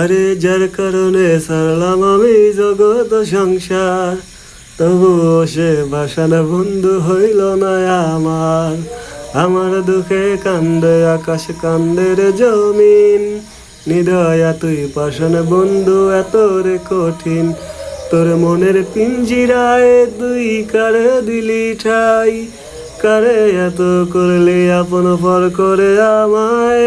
আরে যার কারণে সারলাম আমি জগৎ সংসার। তবুও সে বাসানা বন্ধু হইল না আমার। আমার দুঃখে কান্দে, আকাশ কান্দের জমিন। নিদয়া তুই পাশান বন্ধু, এত রে কঠিন। তোর মনের পিঞ্জিরায় তুই কারে দিলি ঠাই। কারে এত করলে, আপন পর করে আমায়?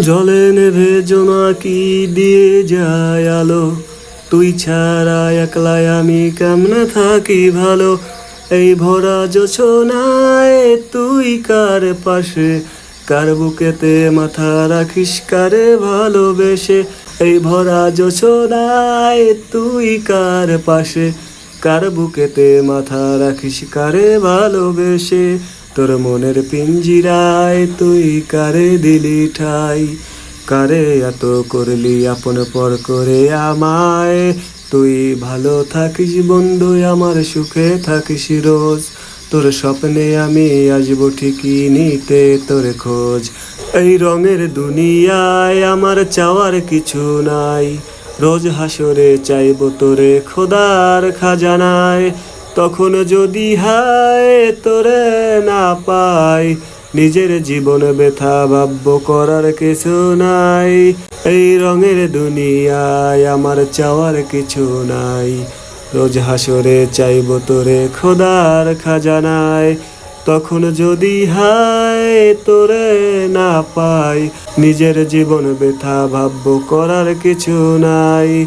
জলে নেভে জোনাকি দিয়ে যায় আলো? তুই ছাড়া একলাই আমি কেমনে থাকি ভালো? এই ভরা জোছনায় তুই কার পাশে? কার বুকেতে মাথা রাখিস কারে ভালোবেসে? এই ভরা জোছনায় তুই কার পাশে? কার বুকেতে মাথা রাখিস কারে ভালোবেসে? তোর মনের পিঞ্জিরায় তুই কারে দিলি ঠাই? কারে এত করলি আপন পর করে আমায়? তুই ভালো থাকিস বন্ধু, আমার সুখে থাকিস রোজ। তোর স্বপ্নে আমি আসব ঠিকই নিতে তোর খোঁজ। এই রঙের দুনিয়ায় আমার চাওয়ার কিছু নাই। রোজ হাসরে চাইব তোরে খোদার খাজানায়। তখন যদি হায় তোরে না পাই, নিজের জীবন ব্যথা ভাব্য করার কিছু নাই। এই রঙের দুনিয়ায় আমার চাওয়ার কিছু নাই। রোজ হাসরে চাইব তোরে খোদার খাজানায়। তখন যদি হায় তোরে না পাই, নিজের জীবন ব্যথা ভাব্য করার কিছু নাই।